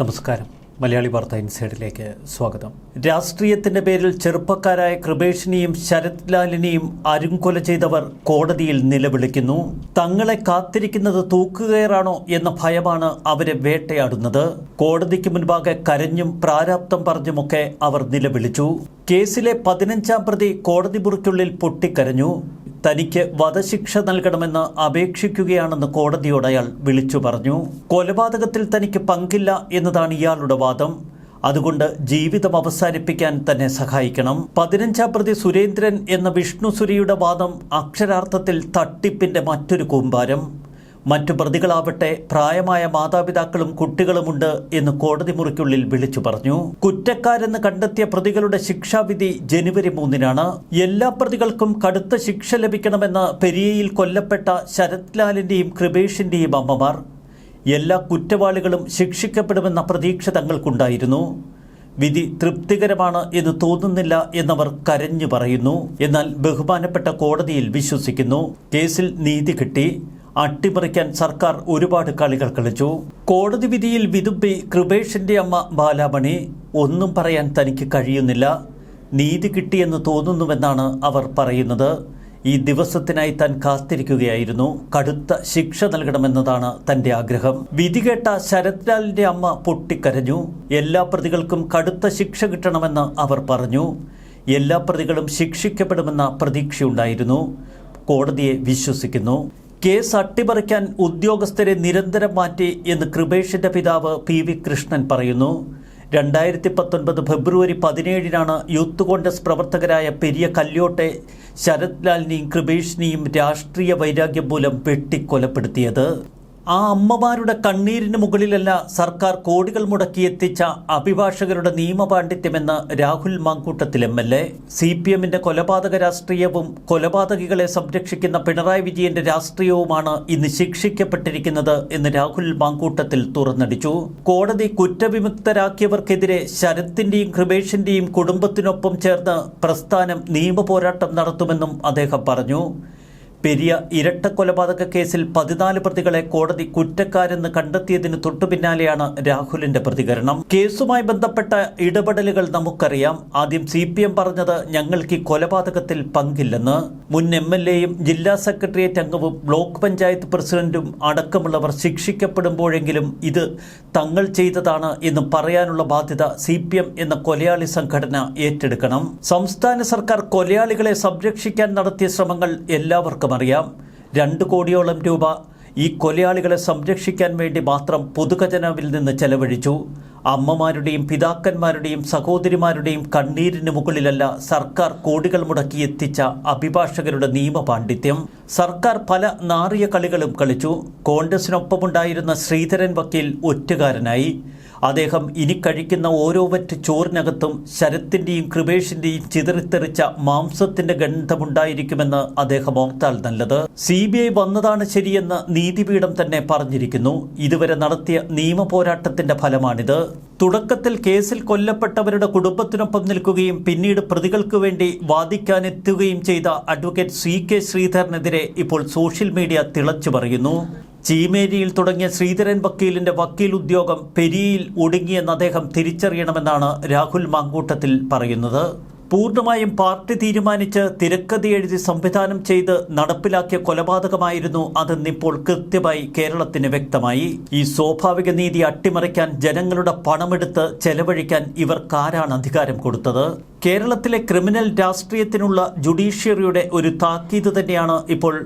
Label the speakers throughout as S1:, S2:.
S1: നമസ്കാരം. മലയാളി വാർത്ത ഇൻസൈഡിലേക്ക് സ്വാഗതം. രാഷ്ട്രീയത്തിന്റെ പേരിൽ ചെറുപ്പക്കാരായ കൃപേഷിനെയും ശരത് ലാലിനെയും അരുംകൊല ചെയ്തവർ കോടതിയിൽ നിലവിളിക്കുന്നു. തങ്ങളെ കാത്തിരിക്കുന്നത് തൂക്കുകയറാണോ എന്ന ഭയമാണ് അവരെ വേട്ടയാടുന്നത്. കോടതിക്ക് മുൻപാകെ കരഞ്ഞും പ്രാരാബ്ദം പറഞ്ഞുമൊക്കെ അവർ നിലവിളിച്ചു. കേസിലെ പതിനഞ്ചാം പ്രതി കോടതി മുറിക്കുള്ളിൽ പൊട്ടിക്കരഞ്ഞു. തനിക്ക് വധശിക്ഷ നൽകണമെന്ന് അപേക്ഷിക്കുകയാണെന്ന് കോടതിയോട് അയാൾ വിളിച്ചു പറഞ്ഞു. കൊലപാതകത്തിൽ തനിക്ക് പങ്കില്ല എന്നതാണ് ഇയാളുടെ വാദം. അതുകൊണ്ട് ജീവിതം അവസാനിപ്പിക്കാൻ തന്നെ സഹായിക്കണം. പതിനഞ്ചാം പ്രതി സുരേന്ദ്രൻ എന്ന വിഷ്ണു സുരിയുടെ വാദം അക്ഷരാർത്ഥത്തിൽ തട്ടിപ്പിന്റെ മറ്റൊരു കൂമ്പാരം. മറ്റു പ്രതികളാവട്ടെ പ്രായമായ മാതാപിതാക്കളും കുട്ടികളുമുണ്ട് എന്ന് കോടതി മുറിക്കുള്ളിൽ വിളിച്ചു പറഞ്ഞു. കുറ്റക്കാരെന്ന് കണ്ടെത്തിയ പ്രതികളുടെ ശിക്ഷാവിധി ജനുവരി മൂന്നിനാണ്. എല്ലാ പ്രതികൾക്കും കടുത്ത ശിക്ഷ ലഭിക്കണമെന്ന് പെരിയയിൽ കൊല്ലപ്പെട്ട ശരത് ലാലിന്റെയും കൃപേഷിന്റെയും അമ്മമാർ. എല്ലാ കുറ്റവാളികളും ശിക്ഷിക്കപ്പെടുമെന്ന പ്രതീക്ഷ തങ്ങൾക്കുണ്ടായിരുന്നു. വിധി തൃപ്തികരമാണ് എന്ന് തോന്നുന്നില്ല എന്നവർ കരഞ്ഞു പറയുന്നു. എന്നാൽ ബഹുമാനപ്പെട്ട കോടതിയിൽ വിശ്വസിക്കുന്നു. കേസിൽ നീതി കിട്ടി. അട്ടിമറിക്കാൻ സർക്കാർ ഒരുപാട് കളികൾ കളിച്ചു. കോടതി വിധിയിൽ വിതുമ്പി കൃപേഷിന്റെ അമ്മ ബാലാമണി ഒന്നും പറയാൻ തനിക്ക് കഴിയുന്നില്ല. നീതി കിട്ടിയെന്ന് തോന്നുന്നുവെന്നാണ് അവർ പറയുന്നത്. ഈ ദിവസത്തിനായി താൻ കാത്തിരിക്കുകയായിരുന്നു. കടുത്ത ശിക്ഷ നൽകണമെന്നതാണ് തന്റെ ആഗ്രഹം. വിധി കേട്ട ശരത്ലാലിന്റെ അമ്മ പൊട്ടിക്കരഞ്ഞു. എല്ലാ പ്രതികൾക്കും കടുത്ത ശിക്ഷ കിട്ടണമെന്ന് അവർ പറഞ്ഞു. എല്ലാ പ്രതികളും ശിക്ഷിക്കപ്പെടുമെന്ന പ്രതീക്ഷയുണ്ടായിരുന്നു. കോടതിയെ വിശ്വസിക്കുന്നു. കേസ് അട്ടിമറിക്കാൻ ഉദ്യോഗസ്ഥരെ നിരന്തരം മാറ്റി എന്ന് കൃപേഷിന്റെ പിതാവ് പി വി കൃഷ്ണൻ പറയുന്നു. രണ്ടായിരത്തി പത്തൊൻപത് ഫെബ്രുവരി പതിനേഴിനാണ് യൂത്ത് കോൺഗ്രസ് പ്രവർത്തകരായ പെരിയ കല്യോട്ടെ ശരത് ലാലിനെയും കൃപേഷിനെയും രാഷ്ട്രീയ വൈരാഗ്യം മൂലം വെട്ടിക്കൊലപ്പെടുത്തിയത്. ആ അമ്മമാരുടെ കണ്ണീരിന് മുകളിലല്ല സർക്കാർ കോടികൾ മുടക്കി എത്തിച്ച അഭിഭാഷകരുടെ നിയമപാണ്ഡിത്യമെന്ന് Rahul Mamkootathil M L A. C P എമ്മിന്റെ കൊലപാതക രാഷ്ട്രീയവും കൊലപാതകികളെ സംരക്ഷിക്കുന്ന പിണറായി വിജയന്റെ രാഷ്ട്രീയവുമാണ് ഇന്ന് ശിക്ഷിക്കപ്പെട്ടിരിക്കുന്നത് എന്ന് രാഹുൽ മാങ്കൂട്ടത്തിൽ തുറന്നടിച്ചു. കോടതി കുറ്റവിമുക്തരാക്കിയവർക്കെതിരെ ശരത്തിന്റെയും കൃപേഷിന്റെയും കുടുംബത്തിനൊപ്പം ചേർന്ന് പ്രസ്ഥാനം നിയമപോരാട്ടം നടത്തുമെന്നും അദ്ദേഹം പറഞ്ഞു. പെരിയ ഇരട്ട കൊലപാതക കേസിൽ പതിനാല് പ്രതികളെ കോടതി കുറ്റക്കാരെന്ന് കണ്ടെത്തിയതിന് തൊട്ടുപിന്നാലെയാണ് രാഹുലിന്റെ പ്രതികരണം. കേസുമായി ബന്ധപ്പെട്ട ഇടപെടലുകൾ നമുക്കറിയാം. ആദ്യം സി പി എം പറഞ്ഞത് ഞങ്ങൾക്ക് കൊലപാതകത്തിൽ പങ്കില്ലെന്ന്. മുൻ എം എൽ എയും ജില്ലാ സെക്രട്ടേറിയറ്റ് അംഗവും ബ്ലോക്ക് പഞ്ചായത്ത് പ്രസിഡന്റും അടക്കമുള്ളവർ ശിക്ഷിക്കപ്പെടുമ്പോഴെങ്കിലും ഇത് തങ്ങൾ ചെയ്തതാണ് എന്ന് പറയാനുള്ള ബാധ്യത സി എന്ന കൊലയാളി സംഘടന ഏറ്റെടുക്കണം. സംസ്ഥാന സർക്കാർ കൊലയാളികളെ സംരക്ഷിക്കാൻ നടത്തിയ ശ്രമങ്ങൾ എല്ലാവർക്കും അറിയാം രണ്ട് കോടിയോളം രൂപ ഈ കൊലയാളികളെ സംരക്ഷിക്കാൻ വേണ്ടി മാത്രം പൊതുഖജനാവിൽ നിന്ന് ചെലവഴിച്ചു. അമ്മമാരുടെയും പിതാക്കന്മാരുടെയും സഹോദരിമാരുടെയും കണ്ണീരിന് മുകളിലല്ല സർക്കാർ കോടികൾ മുടക്കി എത്തിച്ച അഭിഭാഷകരുടെ നിയമപാണ്ഡിത്യം. സർക്കാർ പല നാറിയ കളികളും കളിച്ചു. കോൺഗ്രസിനൊപ്പമുണ്ടായിരുന്ന ശ്രീധരൻ വക്കീൽ ഒറ്റുകാരനായി. അദ്ദേഹം ഇനി കഴിക്കുന്ന ഓരോ വറ്റ് ചോറിനകത്തും ശരത്തിന്റെയും കൃപേഷിന്റെയും ചിതറിത്തെറിച്ച മാംസത്തിന്റെ ഗന്ധമുണ്ടായിരിക്കുമെന്ന് അദ്ദേഹം ഓർത്താൽ നല്ലത്. സി ബി ഐ വന്നതാണ് ശരിയെന്ന് നീതിപീഠം തന്നെ പറഞ്ഞിരിക്കുന്നു. ഇതുവരെ നടത്തിയ നിയമ പോരാട്ടത്തിന്റെ ഫലമാണിത്. തുടക്കത്തിൽ കേസിൽ കൊല്ലപ്പെട്ടവരുടെ കുടുംബത്തിനൊപ്പം നിൽക്കുകയും പിന്നീട് പ്രതികൾക്ക് വേണ്ടി വാദിക്കാനെത്തുകയും ചെയ്ത അഡ്വക്കേറ്റ് സി കെ ശ്രീധരനെതിരെ ഇപ്പോൾ സോഷ്യൽ മീഡിയ തിളച്ചു പറയുന്നു. ചീമേരിയിൽ തുടങ്ങിയ ശ്രീധരൻ വക്കീലിന്റെ വക്കീൽ ഉദ്യോഗം പെരിയയിൽ ഒടുങ്ങിയെന്ന് അദ്ദേഹം തിരിച്ചറിയണമെന്നാണ് രാഹുൽ മാങ്കൂട്ടത്തിൽ പറയുന്നത്. പൂർണമായും പാർട്ടി തീരുമാനിച്ച് തിരക്കഥ എഴുതി സംവിധാനം ചെയ്ത് നടപ്പിലാക്കിയ കൊലപാതകമായിരുന്നു അതെന്നിപ്പോൾ കൃത്യമായി കേരളത്തിന് വ്യക്തമായി. ഈ സ്വാഭാവിക നീതി അട്ടിമറിക്കാൻ ജനങ്ങളുടെ പണമെടുത്ത് ചെലവഴിക്കാൻ ഇവർക്കാരാണ് അധികാരം കൊടുത്തത്? കേരളത്തിലെ ക്രിമിനൽ രാഷ്ട്രീയത്തിനുള്ള ജുഡീഷ്യറിയുടെ ഒരു താക്കീത് തന്നെയാണ് ഇപ്പോൾ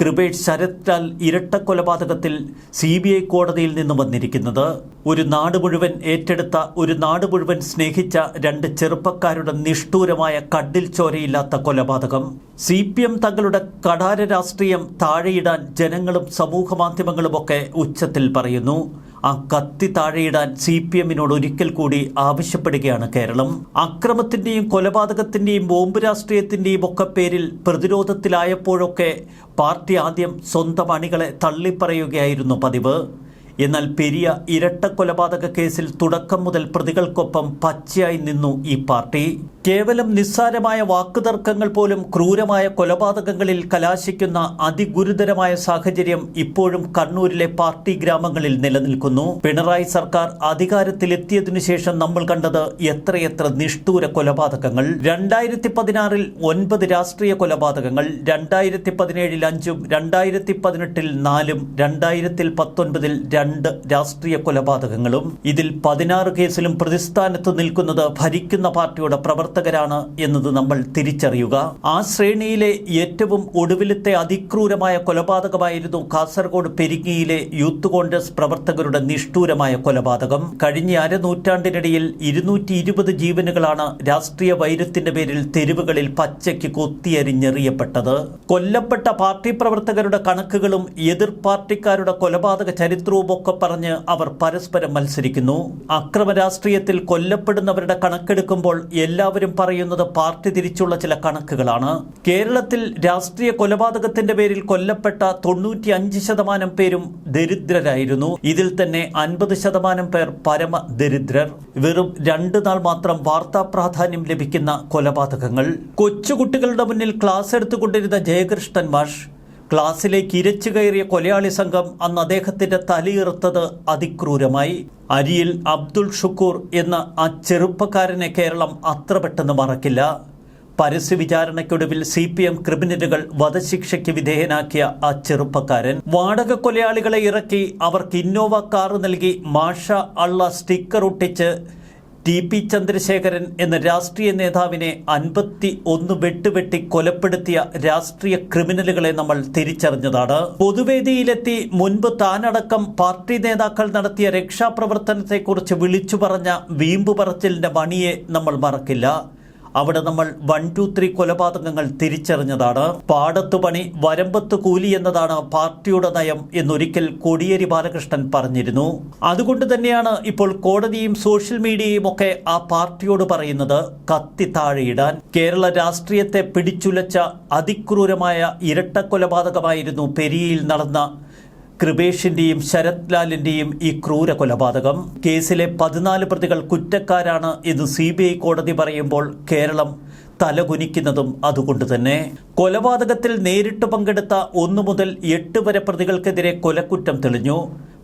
S1: കൃപേഷ് ശരത് ലാൽ ഇരട്ട കൊലപാതകത്തിൽ സി ബി ഐ കോടതിയിൽ നിന്നും വന്നിരിക്കുന്നത്. ഒരു നാട് മുഴുവൻ ഏറ്റെടുത്ത ഒരു നാട് മുഴുവൻ സ്നേഹിച്ച രണ്ട് ചെറുപ്പക്കാരുടെ നിഷ്ഠൂരമായ കഡിൽ ചോരയില്ലാത്ത കൊലപാതകം. സി പി എം തങ്ങളുടെ കടാര രാഷ്ട്രീയം താഴെയിടാൻ ജനങ്ങളും സമൂഹ മാധ്യമങ്ങളുമൊക്കെ ഉച്ചത്തിൽ പറയുന്നു. ആ കത്തി താഴെയിടാൻ സി പി എമ്മിനോട് ഒരിക്കൽ കൂടി ആവശ്യപ്പെടുകയാണ് കേരളം. അക്രമത്തിന്റെയും കൊലപാതകത്തിന്റെയും ബോംബ് രാഷ്ട്രീയത്തിന്റെയും ഒക്കെ പേരിൽ പ്രതിരോധത്തിലായപ്പോഴൊക്കെ പാർട്ടി ആദ്യം സ്വന്തം അണികളെ തള്ളിപ്പറയുകയായിരുന്നു പതിവ്. എന്നാൽ പെരിയ ഇരട്ട കൊലപാതക കേസിൽ തുടക്കം മുതൽ പ്രതികൾക്കൊപ്പം പച്ചയായി നിന്നു ഈ പാർട്ടി. കേവലം നിസ്സാരമായ വാക്കുതർക്കങ്ങൾ പോലും ക്രൂരമായ കൊലപാതകങ്ങളിൽ കലാശിക്കുന്ന അതിഗുരുതരമായ സാഹചര്യം ഇപ്പോഴും കണ്ണൂരിലെ പാർട്ടി ഗ്രാമങ്ങളിൽ നിലനിൽക്കുന്നു. പിണറായി സർക്കാർ അധികാരത്തിലെത്തിയതിനു ശേഷം നമ്മൾ കണ്ടത് എത്രയെത്ര നിഷ്ഠൂര കൊലപാതകങ്ങൾ. രണ്ടായിരത്തി പതിനാറിൽ ഒൻപത് രാഷ്ട്രീയ കൊലപാതകങ്ങൾ രണ്ടായിരത്തി പതിനേഴിൽ അഞ്ചും രണ്ടായിരത്തി പതിനെട്ടിൽ നാലും രണ്ടായിരത്തിൽ പത്തൊൻപതിൽ രണ്ട് രാഷ്ട്രീയ കൊലപാതകങ്ങളും. ഇതിൽ പതിനാറ് കേസിലും പ്രതിസ്ഥാനത്ത് നിൽക്കുന്നത് ഭരിക്കുന്ന പാർട്ടിയുടെ പ്രവർത്തകരാണ് എന്നത് നമ്മൾ തിരിച്ചറിയുക. ആ ശ്രേണിയിലെ ഏറ്റവും ഒടുവിലത്തെ അതിക്രൂരമായ കൊലപാതകമായിരുന്നു കാസർഗോഡ് പെരിങ്ങിയിലെ യൂത്ത് കോൺഗ്രസ് പ്രവർത്തകരുടെ നിഷ്ഠൂരമായ കൊലപാതകം. കഴിഞ്ഞ അരനൂറ്റാണ്ടിനിടയിൽ ഇരുന്നൂറ്റി ഇരുപത് ജീവനുകളാണ് രാഷ്ട്രീയ വൈരത്തിന്റെ പേരിൽ തെരുവുകളിൽ പച്ചയ്ക്ക് കൊത്തിയരിഞ്ഞെറിയപ്പെട്ടത്. കൊല്ലപ്പെട്ട പാർട്ടി പ്രവർത്തകരുടെ കണക്കുകളും എതിർ പാർട്ടിക്കാരുടെ കൊലപാതക ചരിത്രവും ഒക്കെ പറഞ്ഞ് അവർ പരസ്പരം മത്സരിക്കുന്നു. അക്രമ രാഷ്ട്രീയത്തിൽ കൊല്ലപ്പെടുന്നവരുടെ കണക്കെടുക്കുമ്പോൾ എല്ലാവരും പറയുന്നത് പാർട്ടി തിരിച്ചുള്ള ചില കണക്കുകളാണ്. കേരളത്തിൽ രാഷ്ട്രീയ കൊലപാതകത്തിന്റെ പേരിൽ കൊല്ലപ്പെട്ട തൊണ്ണൂറ്റി അഞ്ച് ശതമാനം പേരും ദരിദ്രരായിരുന്നു. ഇതിൽ തന്നെ അൻപത് ശതമാനം പേർ പരമ ദരിദ്രർ. വെറും രണ്ടു നാൾ മാത്രം വാർത്താ പ്രാധാന്യം ലഭിക്കുന്ന കൊലപാതകങ്ങൾ. കൊച്ചുകുട്ടികളുടെ മുന്നിൽ ക്ലാസ് എടുത്തുകൊണ്ടിരുന്ന ജയകൃഷ്ണൻ മാഷ് ക്ലാസ്സിലേക്ക് ഇരച്ചു കയറിയ കൊലയാളി സംഘം അന്ന് അദ്ദേഹത്തിന്റെ തലയിറുത്തത് അതിക്രൂരമായി. അരിയിൽ അബ്ദുൾ ഷുക്കൂർ എന്ന ആ ചെറുപ്പക്കാരനെ കേരളം അത്ര പെട്ടെന്ന് മറക്കില്ല. പരസ്യ വിചാരണയ്ക്കൊടുവിൽ സി പി എം ക്രിമിനലുകൾ വധശിക്ഷയ്ക്ക് വിധേയനാക്കിയ ആ ചെറുപ്പക്കാരൻ. വാടക കൊലയാളികളെ ഇറക്കി അവർക്ക് ഇന്നോവ കാർ നൽകി മാഷ അള്ള സ്റ്റിക്കർ ഒട്ടിച്ച് ടി പി ചന്ദ്രശേഖരൻ എന്ന രാഷ്ട്രീയ നേതാവിനെ അൻപത്തി ഒന്ന് വെട്ടുവെട്ടി കൊലപ്പെടുത്തിയ രാഷ്ട്രീയ ക്രിമിനലുകളെ നമ്മൾ തിരിച്ചറിഞ്ഞതാണ്. പൊതുവേദിയിലെത്തി മുൻപ് താനടക്കം പാർട്ടി നേതാക്കൾ നടത്തിയ രക്ഷാപ്രവർത്തനത്തെക്കുറിച്ച് വിളിച്ചു പറഞ്ഞ വീമ്പ് പറച്ചിലിന്റെ മണിയെ നമ്മൾ മറക്കില്ല. അവിടെ നമ്മൾ വൺ ടു ത്രീ കൊലപാതകങ്ങൾ തിരിച്ചറിഞ്ഞതാണ്. പാടത്തു പണി വരമ്പത്ത് കൂലി എന്നതാണ് പാർട്ടിയുടെ നയം എന്നൊരിക്കൽ കോടിയേരി ബാലകൃഷ്ണൻ പറഞ്ഞിരുന്നു. അതുകൊണ്ട് തന്നെയാണ് ഇപ്പോൾ കോടതിയും സോഷ്യൽ മീഡിയയും ഒക്കെ ആ പാർട്ടിയോട് പറയുന്നത് കത്തി താഴെയിടാൻ. കേരള രാഷ്ട്രീയത്തെ പിടിച്ചുലച്ച അതിക്രൂരമായ ഇരട്ട കൊലപാതകമായിരുന്നു പെരിയയിൽ നടന്ന കൃപേഷിന്റെയും ശരത് ലാലിന്റെയും ഈ ക്രൂര കൊലപാതകം. കേസിലെ പതിനാല് പ്രതികൾ കുറ്റക്കാരാണ് എന്ന് സി കോടതി പറയുമ്പോൾ കേരളം തലകുനിക്കുന്നതും അതുകൊണ്ട് തന്നെ കൊലപാതകത്തിൽ നേരിട്ട് പങ്കെടുത്ത ഒന്നു മുതൽ എട്ട് വരെ പ്രതികൾക്കെതിരെ കൊലക്കുറ്റം തെളിഞ്ഞു.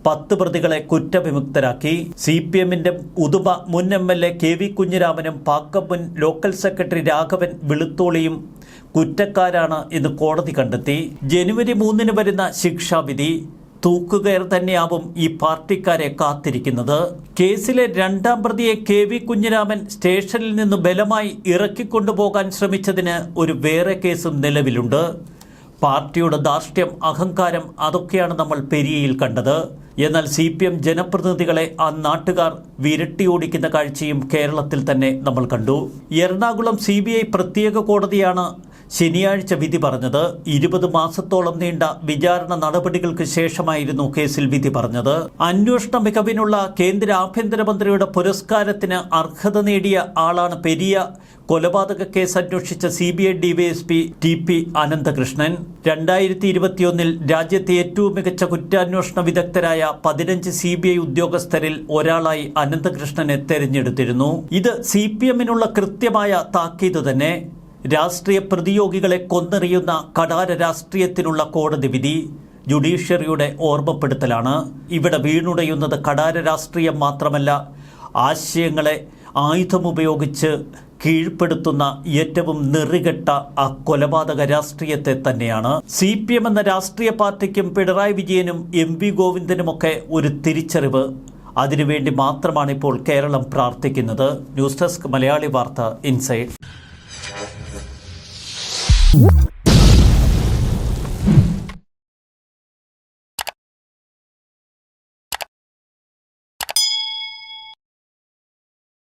S1: പത്ത് പ്രതികളെ കുറ്റവിമുക്തരാക്കി. സി പി എമ്മിന്റെ ഉദുമ മുൻ M L A K V കുഞ്ഞിരാമനും Pakkam മുൻ ലോക്കൽ സെക്രട്ടറി രാഘവൻ വെളുത്തോളിയും കുറ്റക്കാരാണ് എന്ന് കോടതി കണ്ടെത്തി. ജനുവരി മൂന്നിന് വരുന്ന ശിക്ഷാവിധി. തൂക്കുകയർ തന്നെയാവും ഈ പാർട്ടിക്കാരെ കാത്തിരിക്കുന്നത്. കേസിലെ രണ്ടാം പ്രതിയെ കെ വി കുഞ്ഞിരാമൻ സ്റ്റേഷനിൽ നിന്ന് ബലമായി ഇറക്കിക്കൊണ്ടുപോകാൻ ശ്രമിച്ചതിന് ഒരു വേറെ കേസും നിലവിലുണ്ട്. പാർട്ടിയുടെ ധാർഷ്ട്യം അഹങ്കാരം അതൊക്കെയാണ് നമ്മൾ പെരിയയിൽ കണ്ടത്. എന്നാൽ സി പി എം ജനപ്രതിനിധികളെ ആ നാട്ടുകാർ വിരട്ടിയോടിക്കുന്ന കാഴ്ചയും കേരളത്തിൽ തന്നെ നമ്മൾ കണ്ടു. എറണാകുളം സി പ്രത്യേക കോടതിയാണ് ശനിയാഴ്ച വിധി പറഞ്ഞത് ഇരുപത് മാസത്തോളം നീണ്ട വിചാരണ നടപടികൾക്ക് ശേഷമായിരുന്നു കേസിൽ വിധി പറഞ്ഞത്. അന്വേഷണ മികവിനുള്ള കേന്ദ്ര ആഭ്യന്തരമന്ത്രിയുടെ പുരസ്കാരത്തിന് അർഹത നേടിയ ആളാണ് പെരിയ. കൊലപാതക കേസ് അന്വേഷിച്ച C B I DySP T P Ananthakrishnan. രണ്ടായിരത്തി ഇരുപത്തിയൊന്നിൽ രാജ്യത്തെ ഏറ്റവും മികച്ച കുറ്റാന്വേഷണ വിദഗ്ധരായ പതിനഞ്ച് സി ബി ഐ ഉദ്യോഗസ്ഥരിൽ ഒരാളായി അനന്തകൃഷ്ണനെ തെരഞ്ഞെടുത്തിരുന്നു. ഇത് സി പി എമ്മിനുള്ള കൃത്യമായ താക്കീത് തന്നെ. രാഷ്ട്രീയ പ്രതിയോഗികളെ കൊന്നെറിയുന്ന കടാര രാഷ്ട്രീയത്തിനുള്ള കോടതി വിധി ജുഡീഷ്യറിയുടെ ഓർമ്മപ്പെടുത്തലാണ്. ഇവിടെ വീണുടയുന്നത് കടാര രാഷ്ട്രീയം മാത്രമല്ല ആശയങ്ങളെ ആയുധമുപയോഗിച്ച് കീഴ്പ്പെടുത്തുന്ന ഏറ്റവും നെറികെട്ട ആ കൊലപാതക രാഷ്ട്രീയത്തെ തന്നെയാണ്. സി പി എം എന്ന രാഷ്ട്രീയ പാർട്ടിക്കും പിണറായി വിജയനും എം വി ഗോവിന്ദനുമൊക്കെ ഒരു തിരിച്ചറിവ്. അതിനുവേണ്ടി മാത്രമാണ് ഇപ്പോൾ കേരളം പ്രാർത്ഥിക്കുന്നത്. ന്യൂസ് ഡെസ്ക് മലയാളി വാർത്ത ഇൻസൈഡ്. Whoop.